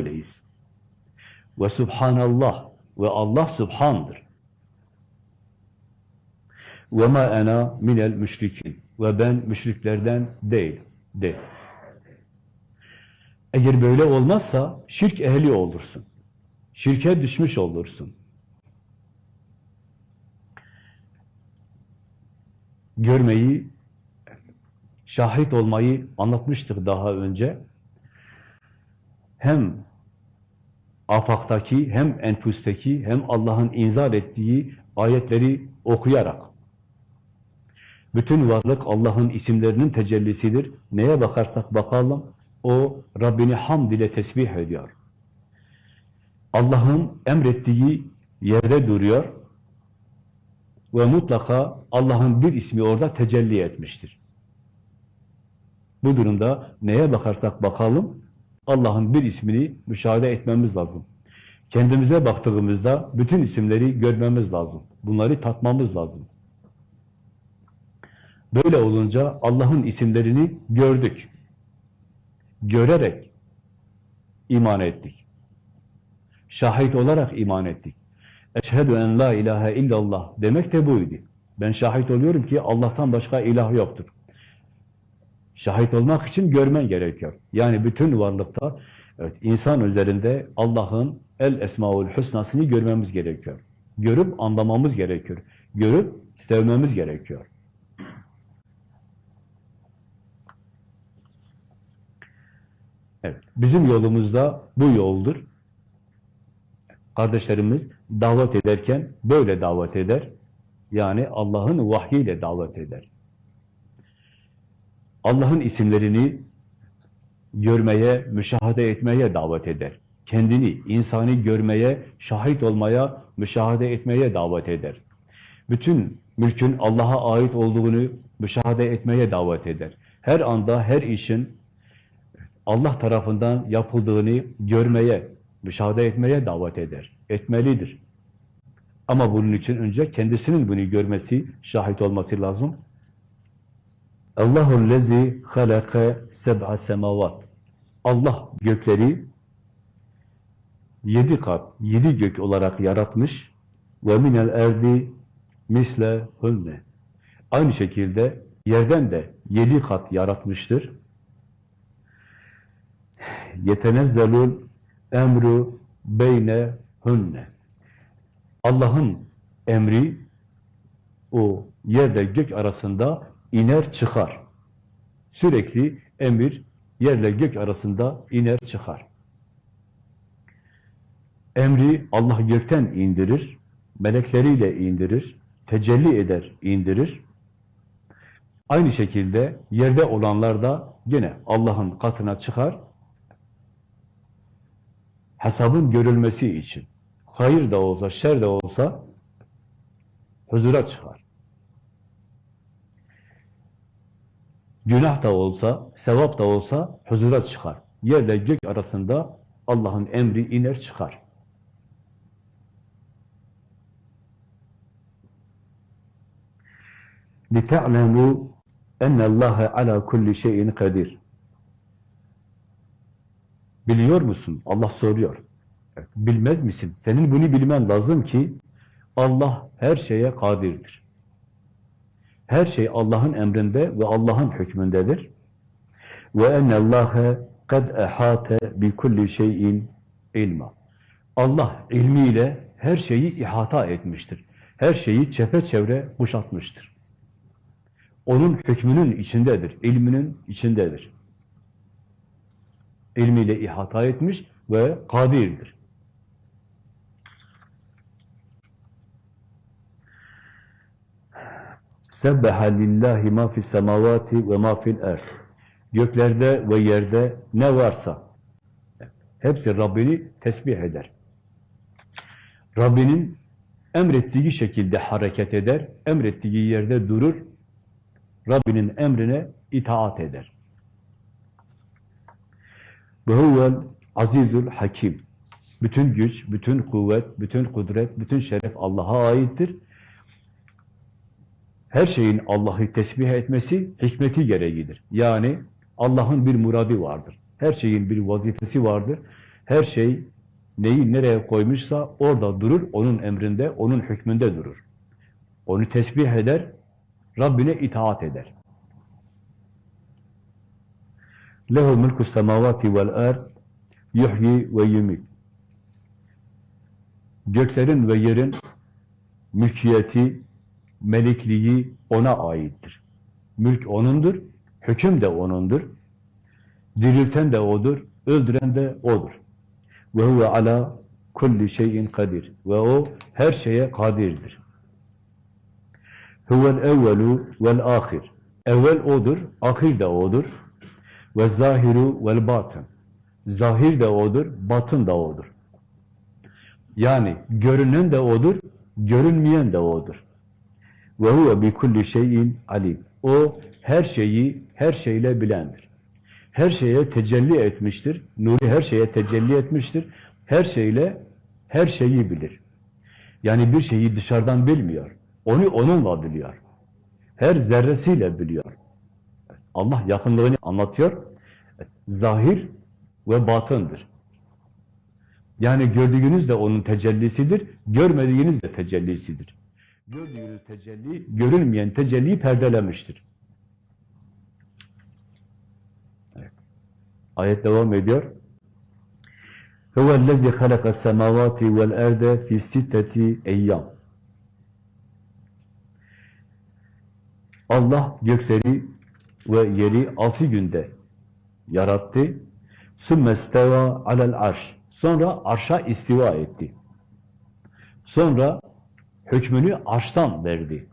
öyleyiz. Ve subhanallah ve Allah subhandır. Ve ma ana minel müşrikin ve ben müşriklerden değilim. De. Eğer böyle olmazsa şirk ehli olursun. Şirke düşmüş olursun. Görmeyi, şahit olmayı anlatmıştık daha önce. Hem afaktaki, hem enfusteki, hem Allah'ın inzal ettiği ayetleri okuyarak. Bütün varlık Allah'ın isimlerinin tecellisidir. Neye bakarsak bakalım, o Rabbini hamd ile tesbih ediyor. Allah'ın emrettiği yerde duruyor ve mutlaka Allah'ın bir ismi orada tecelli etmiştir. Bu durumda neye bakarsak bakalım, Allah'ın bir ismini müşahede etmemiz lazım. Kendimize baktığımızda bütün isimleri görmemiz lazım. Bunları tatmamız lazım. Böyle olunca Allah'ın isimlerini gördük. Görerek iman ettik. Şahit olarak iman ettik. Eşhedü en la ilahe illallah demek de buydu. Ben şahit oluyorum ki Allah'tan başka ilah yoktur. Şahit olmak için görmen gerekiyor. Yani bütün varlıkta evet insan üzerinde Allah'ın el esmaül husnasını görmemiz gerekiyor. Görüp anlamamız gerekiyor. Görüp sevmemiz gerekiyor. Evet, bizim yolumuzda bu yoldur. Kardeşlerimiz davet ederken böyle davet eder. Yani Allah'ın vahyiyle davet eder. Allah'ın isimlerini görmeye, müşahede etmeye davet eder. Kendini, insani görmeye, şahit olmaya, müşahede etmeye davet eder. Bütün mülkün Allah'a ait olduğunu müşahede etmeye davet eder. Her anda, her işin Allah tarafından yapıldığını görmeye, müşahede etmeye davet eder. Etmelidir. Ama bunun için önce kendisinin bunu görmesi, şahit olması lazım. Allahu lezi halaka seb'a semavat. Allah gökleri yedi kat, yedi gök olarak yaratmış ve minel erdi misle hünne. Aynı şekilde yerden de yedi kat yaratmıştır. Yetenezzelul emru beyne hünne. Allah'ın emri o yerle gök arasında iner çıkar. Sürekli emir yerle gök arasında iner çıkar. Emri Allah gökten indirir, melekleriyle indirir, tecelli eder, indirir. Aynı şekilde yerde olanlar da yine Allah'ın katına çıkar, hesabın görülmesi için. Hayır da olsa, şer de olsa huzura çıkar. Günah da olsa, sevap da olsa huzura çıkar. Yerle gök arasında Allah'ın emri iner çıkar. لِتَعْلَمُوا اَنَّ اللّٰهَ عَلَى كُلِّ شَيْءٍ قَدِيرٍ Biliyor musun? Allah soruyor. Evet, bilmez misin? Senin bunu bilmen lazım ki Allah her şeye kadirdir. Her şey Allah'ın emrinde ve Allah'ın hükmündedir. Ve enne Allahe kad ehate bi kulli şeyin ilma. Allah ilmiyle her şeyi ihata etmiştir. Her şeyi çepeçevre kuşatmıştır. Onun hükmünün içindedir, ilminin içindedir. İlmiyle ihata etmiş ve kadirdir. Sebbeha lillahi ma fis semavati ve ma fil erd. Göklerde ve yerde ne varsa hepsi Rabbini tesbih eder. Rabbinin emrettiği şekilde hareket eder, emrettiği yerde durur, Rabbinin emrine itaat eder. Ve huvel azizul hakim. Bütün güç, bütün kuvvet, bütün kudret, bütün şeref Allah'a aittir. Her şeyin Allah'ı tesbih etmesi hikmeti gereğidir. Yani Allah'ın bir muradı vardır. Her şeyin bir vazifesi vardır. Her şey neyi nereye koymuşsa orada durur, onun emrinde, onun hükmünde durur. Onu tesbih eder, Rabbine itaat eder. Lehu mulku semavati vel ard yuhyi ve yumit. Göklerin ve yerin mülkiyeti, melikliği ona aittir. Mülk O'nundur, hüküm de O'nundur. Dirilten de O'dur, öldüren de O'dur. Ve huve ala kulli şeyin kadir. Ve O her şeye kadirdir. Huvel evvelu vel ahir. Evvel O'dur, ahir de O'dur. Ve zahiru vel batın. Zahir de O'dur, batın da O'dur. Yani görünen de O'dur, görünmeyen de O'dur. Ve huve bi kulli şeyin alim. O her şeyi her şeyle bilendir. Her şeye tecelli etmiştir. Nuri her şeye tecelli etmiştir. Her şeyle her şeyi bilir. Yani bir şeyi dışarıdan bilmiyor. Onu onunla biliyor. Her zerresiyle biliyor. Allah yakınlığını anlatıyor. Zahir ve batındır. Yani gördüğünüz de onun tecellisidir, görmediğiniz de tecellisidir Gördüğünüz tecelli, görünmeyen tecelliyi perdelemiştir. Evet. Ayet devam ediyor. هُوَ الَّذِي خَلَقَ السَّمَاوَاتِ وَالْاَرْضَ فِي سِتَّةِ اَيَّامٍ Allah gökleri ve yeri altı günde yarattı. ثُمَّ اسْتَوَى عَلَى الْعَرْشِ Sonra arşa istiva etti. Sonra hükmünü arştan verdi.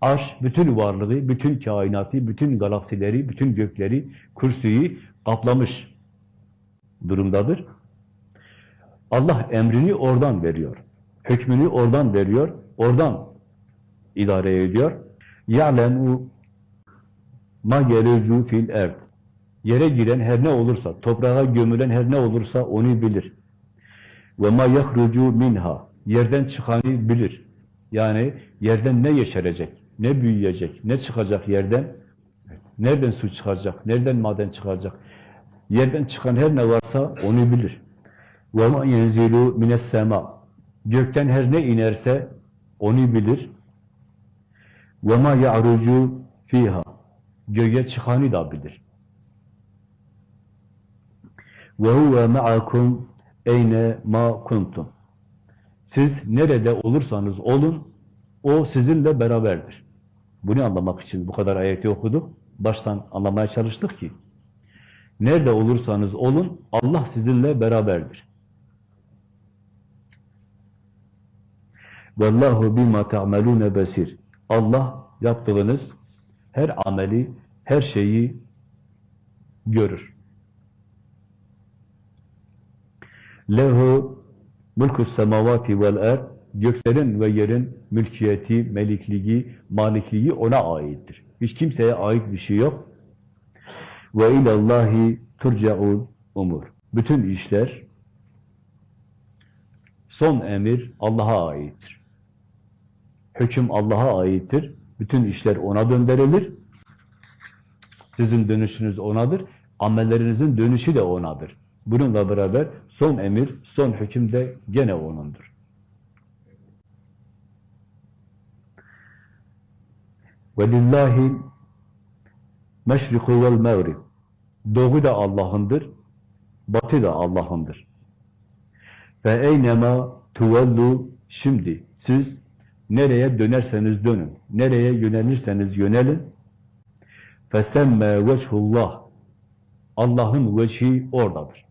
Arş bütün varlığı, bütün kainatı, bütün galaksileri, bütün gökleri, kürsüyü kaplamış durumdadır. Allah emrini oradan veriyor. Hükmünü oradan veriyor, oradan idare ediyor. يَعْلَمُ ma يَلُجُ fil erd. Yere giren her ne olursa, toprağa gömülen her ne olursa onu bilir. Ve ma yahrucu minha. Yerden çıkanı bilir. Yani yerden ne yeşerecek, ne büyüyecek, ne çıkacak yerden? Nereden su çıkacak, nereden maden çıkacak? Yerden çıkan her ne varsa onu bilir. Ma yenzilu mines sema. Gökten her ne inerse onu bilir. Ma ya'rucu fiha. Göğe çıkanı da bilir. Huve ma'akum eyne ma kuntum. Siz nerede olursanız olun, o sizinle beraberdir. Bunu anlamak için bu kadar ayeti okuduk. Baştan anlamaya çalıştık ki, nerede olursanız olun, Allah sizinle beraberdir. Vallahu bima ta'malun besir. Allah yaptığınız her ameli, her şeyi görür. Lehu mulkus semavati vel er göklerin ve yerin mülkiyeti, melikliği, malikliği ona aittir. Hiç kimseye ait bir şey yok. Ve ilallahi turcaul umur. Bütün işler son emir Allah'a aittir. Hüküm Allah'a aittir. Bütün işler ona döndürülür. Sizin dönüşünüz onadır. Amellerinizin dönüşü de onadır. Bununla beraber son emir, son hüküm de gene O'nundur. وَلِلَّهِ مَشْرِقُ وَالْمَغْرِبِ Doğu da Allah'ındır, batı da Allah'ındır. Ve eynema tuvallu şimdi siz nereye dönerseniz dönün, nereye yönelirseniz yönelin. Fesemme veçhullah Allah'ın veçhi oradadır.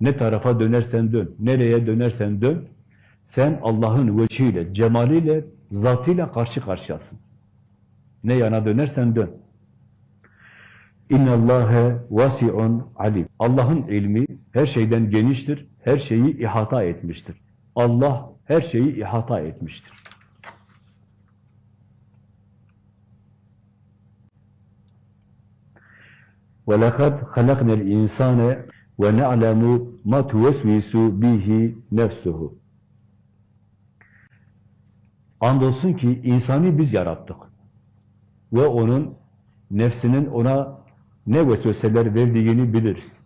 Ne tarafa dönersen dön, nereye dönersen dön, sen Allah'ın veçhiyle, cemaliyle, zatıyla karşı karşıyasın. Ne yana dönersen dön. İnna Allahe vasi'un alim. Allah'ın ilmi her şeyden geniştir, her şeyi ihata etmiştir. Allah her şeyi ihata etmiştir. وَلَقَدْ خَلَقْنَا الْاِنْسَانَ ve na'lemu ma tuvesvisu bihi nefsuhu. Andolsun ki insanı biz yarattık. Ve onun nefsinin ona ne vesveseler verdiğini biliriz.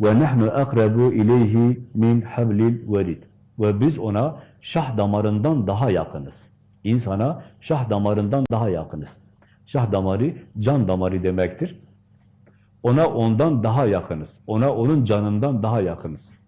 Ve nahnu akrabu ileyhi min hablil verid. Ve biz ona şah damarından daha yakınız. İnsana şah damarından daha yakınız. Şah damarı can damarı demektir. Ona ondan daha yakınız. Ona onun canından daha yakınız.